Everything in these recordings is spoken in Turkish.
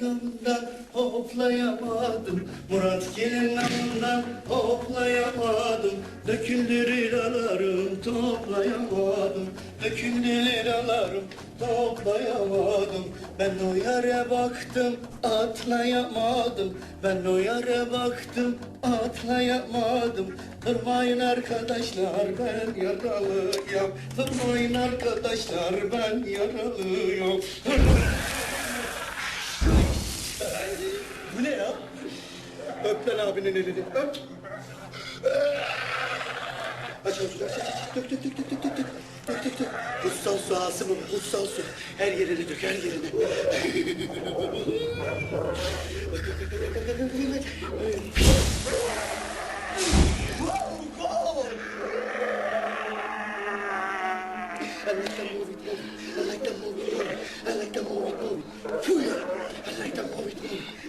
damından hoplayamadım. Murat gelin damından hoplayamadım. Döküldü liralarım toplayamadım. Döküldü liralarım toplayamadım. Ben o yere baktım atlayamadım. Ben o yere baktım atlayamadım. Durmayın arkadaşlar ben yaralıyım Durmayın arkadaşlar ben yaralıyım öp lan abinin elini. Öp. Aç avuçlar. Dök dök dök dök dök dök. Dök dök dök. Kutsal su Asım'ım kutsal su. Her yerine dök her yerine. I like the movie, movie. I like the movie, movie. I like the movie, movie. I like the movie, movie.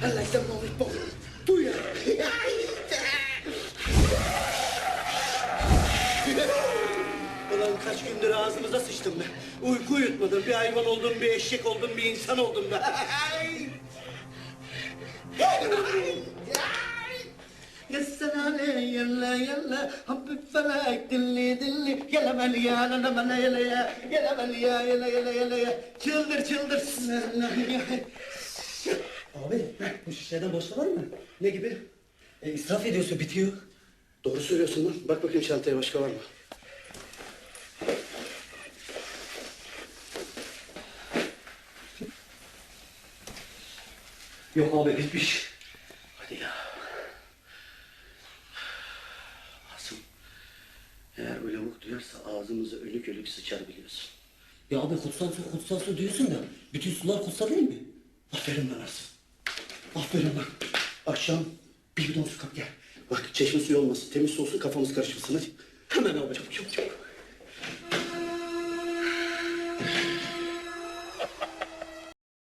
I like the lollipop. Do ya? Ulan kaç gündür ağzımıza sıçtım ben. Uyku uyutmadım. Bir hayvan oldum, bir eşek oldum, bir insan oldum ben. Yessene le yalla yalla hafif felak dilli dilli yala mel ya lana mel yala ya yala mel ya yala yala yala ya çıldır çıldır. Abi bu şişeden boşta var mı? ne gibi? E, israf ediyorsun bitiyor. Doğru söylüyorsun lan. Bak bakayım çantaya başka var mı? Yok abi bitmiş. Hadi ya. Asım. Eğer bu lavuk duyarsa ağzımıza ölük ölük sıçar biliyorsun. Ya abi kutsal su kutsal su diyorsun da bütün sular kutsal değil mi? Aferin lan Asım. Aferin lan. Akşam bir bidon su kap gel. Bak çeşme suyu olmasın. Temiz su olsun kafamız karışmasın hadi. Hemen al çabuk çabuk çabuk.